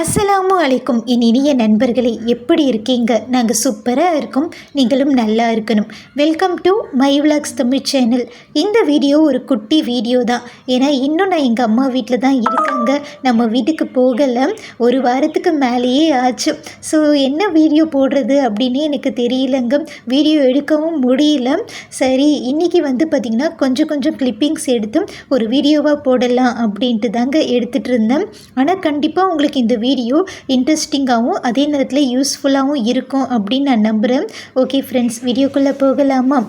அஸ்ஸலாமு அலைக்கும். என் இனிய நண்பர்களே எப்படி இருக்கீங்க? நாங்கள் சூப்பராக இருக்கோம். நீங்களும் நல்லா இருக்கணும். Welcome to my vlogs Tamil channel இந்த வீடியோ ஒரு குட்டி வீடியோ தான். ஏன்னா இன்னும் நான் எங்கள் அம்மா வீட்டில் தான் இருக்காங்க. நம்ம வீட்டுக்கு போகலை. ஒரு வாரத்துக்கு மேலேயே ஆச்சு. ஸோ என்ன வீடியோ போடுறது அப்படின்னு எனக்கு தெரியலங்க. வீடியோ எடுக்கவும் முடியல. சரி இன்றைக்கி வந்து பார்த்திங்கன்னா கொஞ்சம் கொஞ்சம் கிளிப்பிங்ஸ் எடுத்து ஒரு வீடியோவாக போடலாம் அப்படின்ட்டு தாங்க எடுத்துகிட்டு இருந்தேன். ஆனால் கண்டிப்பாக உங்களுக்கு இந்த வீடியோ இன்ட்ரெஸ்டிங்காகவும் அதே நேரத்தில் யூஸ்ஃபுல்லாகவும் இருக்கும் அப்படின்னு நான் நம்புகிறேன் ஓகே ஃப்ரெண்ட்ஸ் வீடியோக்குள்ளே போகலாமா?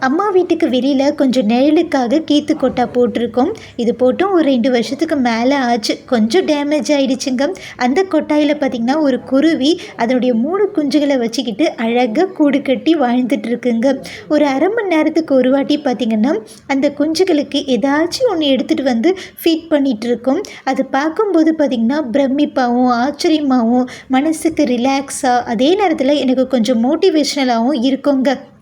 அம்மா வீட்டுக்கு வெளியில் கொஞ்சம் நிழலுக்காக கீத்து கொட்டா போட்டிருக்கோம். இது போட்டும் ஒரு ரெண்டு வருஷத்துக்கு மேலே ஆச்சு. கொஞ்சம் டேமேஜ் ஆகிடுச்சுங்க அந்த கொட்டாயில் பார்த்திங்கன்னா ஒரு குருவி அதனுடைய மூணு குஞ்சுகளை வச்சுக்கிட்டு அழகாக கூடு கட்டி வாழ்ந்துட்டுருக்குங்க. ஒரு அரை மணி நேரத்துக்கு ஒரு வாட்டி பார்த்திங்கன்னா அந்த குஞ்சுகளுக்கு ஏதாச்சும் ஒன்று எடுத்துகிட்டு வந்து ஃபீட் பண்ணிகிட்ருக்கோம் அது பார்க்கும்போது பார்த்திங்கன்னா பிரமிப்பாகவும் ஆச்சரியமாகவும் மனசுக்கு ரிலாக்ஸாக அதே நேரத்தில் எனக்கு கொஞ்சம் மோட்டிவேஷ்னலாகவும் இருக்குங்க.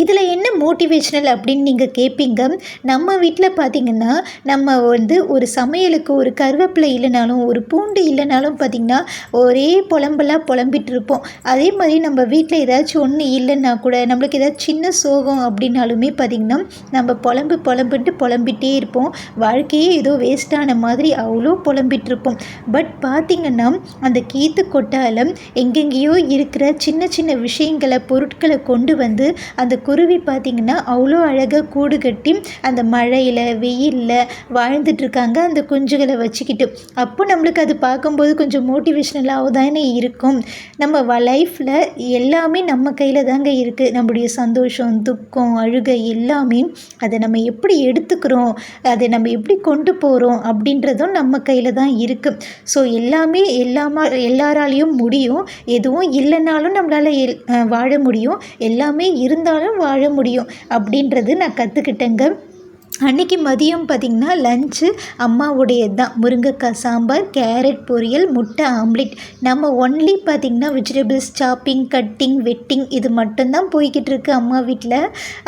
இதில் என்ன மோட்டிவேஷ்னல் அப்படின்னு நீங்கள் கேட்பீங்க? நம்ம வீட்டில் பார்த்திங்கன்னா நம்ம வந்து ஒரு சமையலுக்கு ஒரு கருவேப்பிலை இல்லைனாலும் ஒரு பூண்டு இல்லைனாலும் பார்த்திங்கன்னா ஒரே புலம்பெல்லாம் புலம்பிட்டு இருப்போம். அதே மாதிரி நம்ம வீட்டில் ஏதாச்சும் ஒன்று இல்லைன்னா கூட நம்மளுக்கு ஏதாச்சும் சின்ன சோகம் அப்படின்னாலுமே பார்த்திங்கன்னா நம்ம புலம்பு புலம்புன்ட்டு புலம்பிகிட்டே இருப்போம். வாழ்க்கையே ஏதோ வேஸ்ட்டான மாதிரி அவ்வளோ புலம்பிகிட்ருப்போம் பட் பார்த்திங்கன்னா அந்த கீத்து கொட்டாலம் எங்கெங்கேயோ இருக்கிற சின்ன சின்ன விஷயங்களை பொருட்களை கொண்டு வந்து அந்த குருவி பார்த்திங்கன்னா அவ்வளோ அழகாக கூடு கட்டி அந்த மழையில் வெயிலில் வாழ்ந்துட்டுருக்காங்க. அந்த குஞ்சுகளை வச்சுக்கிட்டு. அப்போ நம்மளுக்கு அது பார்க்கும்போது கொஞ்சம் மோட்டிவேஷ்னலாக தானே இருக்கும். நம்ம லைஃப்பில் எல்லாமே நம்ம கையில் தாங்க இருக்குது நம்முடைய சந்தோஷம் துக்கம் அழுகை எல்லாமே அதை நம்ம எப்படி எடுத்துக்கிறோம்? அதை நம்ம எப்படி கொண்டு போகிறோம் அப்படின்றதும் நம்ம கையில் தான் இருக்குது ஸோ எல்லாமே எல்லாமா எல்லாராலையும் முடியும். எதுவும் இல்லைனாலும் நம்மளால் எல் வாழ முடியும். எல்லாமே இருந்தாலும் வாழ முடியும் அப்படின்றது நான் கற்றுக்கிட்டேங்க அன்றைக்கி மதியம் பார்த்திங்கன்னா லஞ்சு அம்மாவுடையது தான் முருங்கைக்காய் சாம்பார் கேரட் பொரியல் முட்டை ஆம்லெட் நம்ம ஒன்லி பார்த்திங்கன்னா வெஜிடபிள்ஸ் சாப்பிங் கட்டிங் வெட்டிங் இது மட்டும்தான் போய்கிட்டு இருக்கு அம்மா வீட்டில்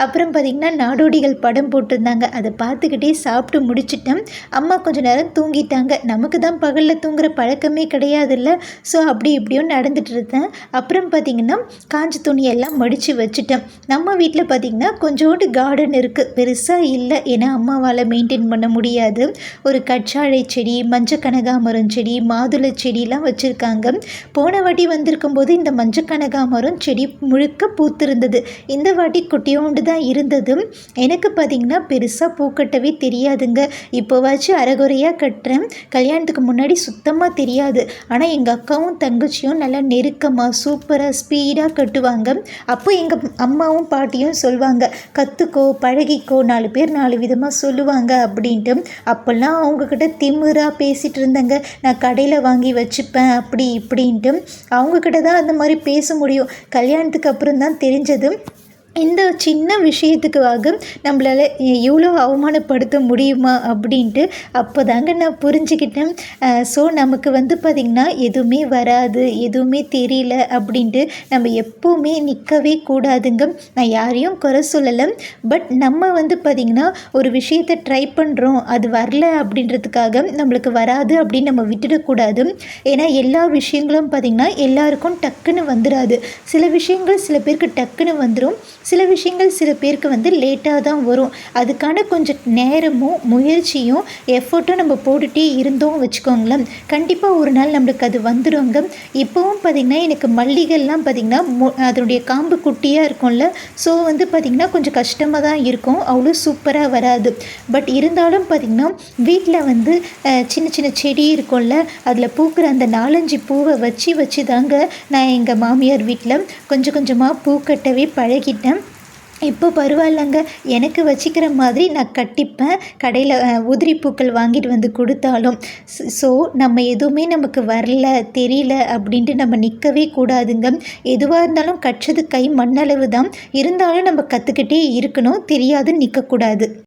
அப்புறம் பார்த்திங்கன்னா நாடோடிகள் படம் போட்டிருந்தாங்க. அதை பார்த்துக்கிட்டே சாப்பிட்டு முடிச்சிட்டேன். அம்மா கொஞ்சம் நேரம் தூங்கிட்டாங்க. நமக்கு தான் பகலில் தூங்குற பழக்கமே கிடையாதுல்ல. ஸோ அப்படி இப்படியும் நடந்துட்டு இருந்தேன். அப்புறம் பார்த்திங்கன்னா காஞ்ச துணியெல்லாம் மடித்து வச்சுட்டேன். நம்ம வீட்டில் பார்த்திங்கன்னா கொஞ்சோண்டு கார்டன் இருக்குது பெருசாக இல்லை. என அம்மாவால் மெயின்டைன் பண்ண முடியாது. ஒரு கற்றாழை செடி மஞ்சள் கனகாமரம் செடி மாதுளை செடிலாம் வச்சுருக்காங்க. போன வாட்டி வந்திருக்கும் போது இந்த மஞ்சள் கனகாமரம் செடி முழுக்க பூத்திருந்தது. இந்த வாட்டி குட்டியோண்டு தான் இருந்தது. எனக்கு பார்த்திங்கன்னா பெருசாக பூக்கட்டவே தெரியாதுங்க. இப்போவாச்சும் அறகுறையாக கட்டுறேன். கல்யாணத்துக்கு முன்னாடி சுத்தமாக தெரியாது. ஆனால் எங்கள் அக்காவும் தங்கச்சியும் நல்லா நெருக்கமாக சூப்பராக ஸ்பீடாக கட்டுவாங்க. அப்போ எங்கள் அம்மாவும் பாட்டியும் சொல்லுவாங்க கற்றுக்கோ பழகிக்கோ நாலு பேர் நாலு விதமாக சொல்லுவாங்க அப்படின்ட்டு. அப்போல்லாம் அவங்கக்கிட்ட திமிராக பேசிகிட்டு இருந்தேங்க. நான் கடையில் வாங்கி வச்சுப்பேன் அப்படி இப்படின்ட்டு. அவங்கக்கிட்ட தான் அந்த மாதிரி பேச முடியும். கல்யாணத்துக்கு அப்புறம் தான் தெரிஞ்சது. இந்த சின்ன விஷயத்துக்காக நம்மளால் இவ்வளோ அவமானப்படுத்த முடியுமா அப்படின்ட்டு அப்போ தாங்க நான் புரிஞ்சுக்கிட்டேன். ஸோ நமக்கு வந்து பார்த்திங்கன்னா எதுவுமே வராது எதுவுமே தெரியல அப்படின்ட்டு நம்ம எப்போவுமே நிற்கவே கூடாதுங்க. நான் யாரையும் குறை சொல்லலை. பட் நம்ம வந்து பார்த்திங்கன்னா ஒரு விஷயத்தை ட்ரை பண்ணுறோம் அது வரல அப்படின்றதுக்காக நம்மளுக்கு வராது அப்படின்னு நம்ம விட்டுடக்கூடாது ஏன்னா எல்லா விஷயங்களும் பார்த்திங்கன்னா எல்லாருக்கும் டக்குன்னு வந்துடாது சில விஷயங்கள் சில பேருக்கு டக்குன்னு வந்துடும் சில விஷயங்கள் சில பேருக்கு வந்து லேட்டாக தான் வரும். அதுக்கான கொஞ்சம் நேரமும் முயற்சியும் எஃபர்ட்டும் நம்ம போட்டுகிட்டே இருந்தோம் வச்சுக்கோங்களேன். கண்டிப்பாக ஒரு நாள் நம்மளுக்கு அது வந்துடுங்க இப்போவும் பார்த்திங்கன்னா எனக்கு மல்லிகைலாம் பார்த்திங்கன்னா அதனுடைய காம்பு குட்டியாக இருக்கும்ல. ஸோ வந்து பார்த்திங்கன்னா கொஞ்சம் கஷ்டமாக தான் இருக்கும். அவ்வளோ சூப்பராக வராது. பட் இருந்தாலும் பார்த்திங்கன்னா வீட்டில் வந்து சின்ன சின்ன செடி இருக்கும்ல. அதில் பூக்கிற அந்த நாலஞ்சு பூவை வச்சு வச்சு தாங்க நான் எங்கள் மாமியார் வீட்டில் கொஞ்சம் கொஞ்சமாக பூ கட்டவே பழகிட்டேன். இப்போ பரவாயில்லங்க. எனக்கு வச்சுக்கிற மாதிரி நான் கட்டிப்பேன். கடையில் உதிரி பூக்கள் வாங்கிட்டு வந்து கொடுத்தாலும். ஸோ நம்ம எதுவுமே நமக்கு வரல தெரியல அப்படின்ட்டு நம்ம நிற்கவே கூடாதுங்க. எதுவாக இருந்தாலும் கற்றது கை மண்ணளவு தான். இருந்தாலும் நம்ம கற்றுக்கிட்டே இருக்கணும். தெரியாது நிற்கக்கூடாது